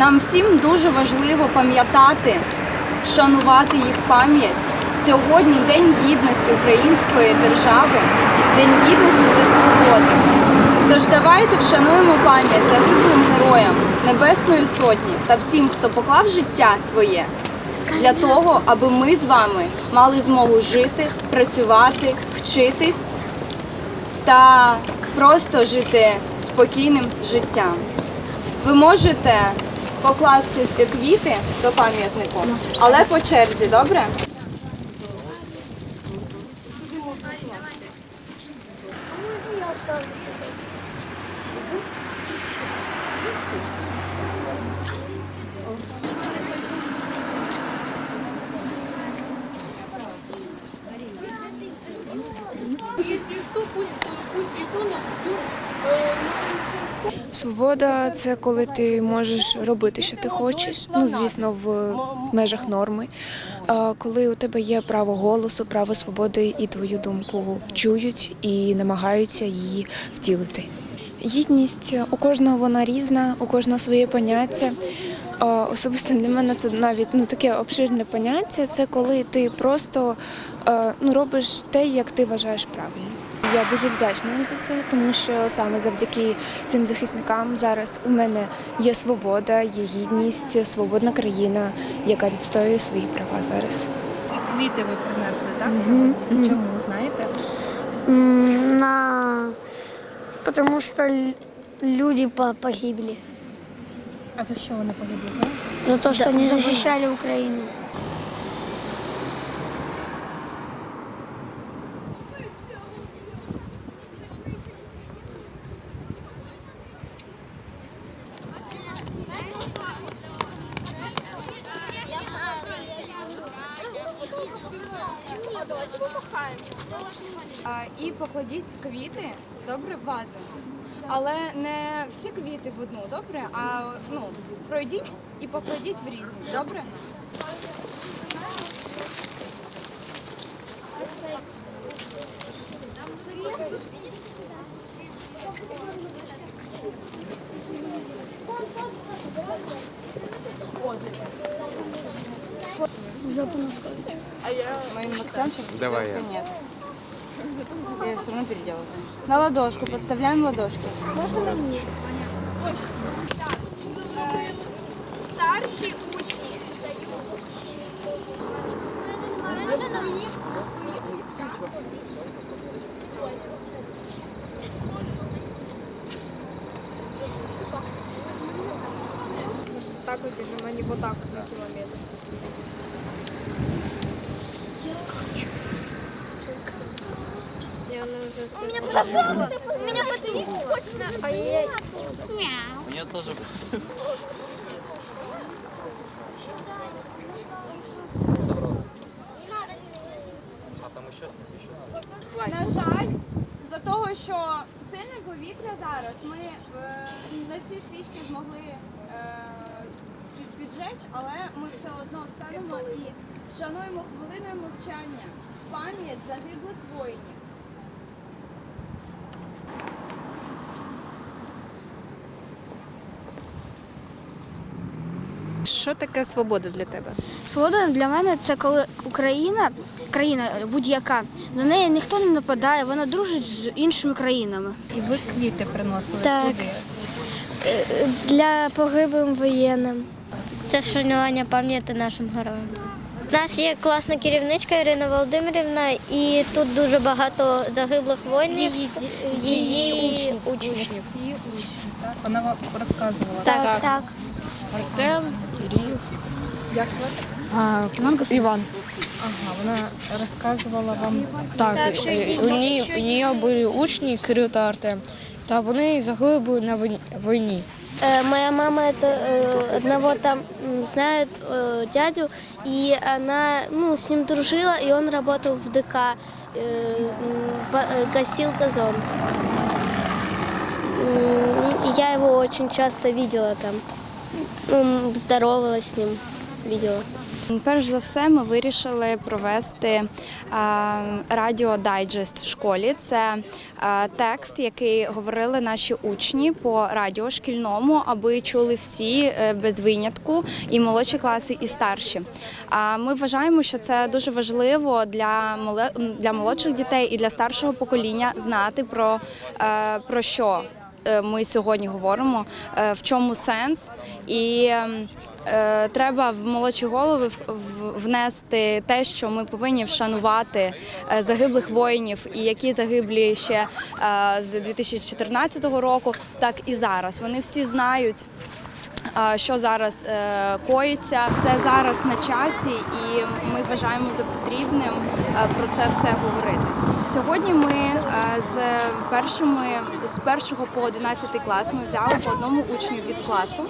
Нам всім дуже важливо пам'ятати, вшанувати їх пам'ять. Сьогодні День гідності української держави, День гідності та свободи. Тож давайте вшануємо пам'ять загиблим героям Небесної Сотні та всім, хто поклав життя своє для того, аби ми з вами мали змогу жити, працювати, вчитись та просто жити спокійним життям. Ви можете покласти квіти до пам'ятнику, але по черзі, добре? Свобода це коли ти можеш робити, що ти хочеш. Ну, звісно, в межах норми. Коли у тебе є право голосу, право свободи і твою думку чують і намагаються її втілити. Гідність у кожного вона різна, у кожного своє поняття. Особисто для мене це навіть ну таке обширне поняття. Це коли ти просто е, ну робиш те, як ти вважаєш правильно. Я дуже вдячна їм за це, тому що саме завдяки цим захисникам зараз у мене є свобода, є гідність, свободна країна, яка відстоює свої права зараз. Квіти ви принесли, так? Сьогодні? Чому знаєте? На... Потому что л- люди по- погибли А за що вони погибли? Знаєте? за то, что они защищали Украину. А, і покладіть квіти, добре, в вази. Але не всі квіти в одну, добре? А ну, пройдіть і покладіть в різні, добре? Моим сейчас Давай я. нет. Я все равно переделаю. На ладошку подставляем ладошки. Старші учні. Так вот же, а не вот так на километр. Я. У меня подвиг. У меня подвиг. Ай-яй-яй. У нее тоже. На жаль, за того, що сильне повітря зараз, ми е, не всі свічки змогли е, піджечь, але ми все одно встанемо і шануємо хвилиною мовчання пам'ять загиблих воїнів. Що таке свобода для тебе? Свобода для мене це коли Україна, країна будь-яка, на неї ніхто не нападає, вона дружить з іншими країнами. І ви квіти приносили Так. куди? Для погиблим воєнним. Це вшанування пам'яті нашим героям. У нас є класна керівничка Ірина Володимирівна, і тут дуже багато загиблих воїнів. Її, учнів. Її учні, так? Вона вам розказувала. Так, так. Артем, Кирилл. Як звати? Іван. Ага, вона розказувала вам. Так, е, у неї, у неї були учні Кирил та Артем Та вони загинули на війні- війні. Э, Моя мама это э, одного там м, знает э, дядю, и она ну, с ним дружила, и он работал в ДК, э, м, ба- э, гасил газон. М, и Я его очень часто видела там. Ну, м, здоровалась с ним, видела. Перш за все, ми вирішили провести радіодайджест в школі. Це текст, який говорили наші учні по радіо шкільному, аби чули всі е, без винятку, і молодші класи, і старші. Ми вважаємо, що це дуже важливо для для молодших дітей і для старшого покоління знати про, е, про що е, ми сьогодні говоримо, в чому сенс і. Е, Треба в молодші голови внести те, що ми повинні вшанувати е, загиблих воїнів, і які загиблі ще е, з 2014 року, так і зараз. Вони всі знають. Що зараз коїться, це зараз на часі, і ми вважаємо за потрібним про це все говорити. Сьогодні ми е, з першими з першого по 11 клас ми взяли по одному учню від класу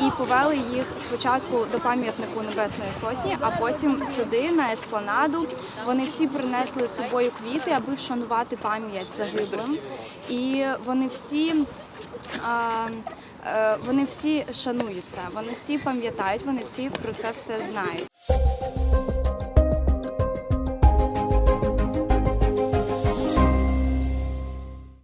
і повели їх спочатку до пам'ятнику Небесної Сотні, а потім сюди на еспланаду. Вони всі принесли з собою квіти, аби вшанувати пам'ять загиблим. І вони всі. а, е, Вони всі шануються, вони всі пам'ятають, вони всі про це все знають.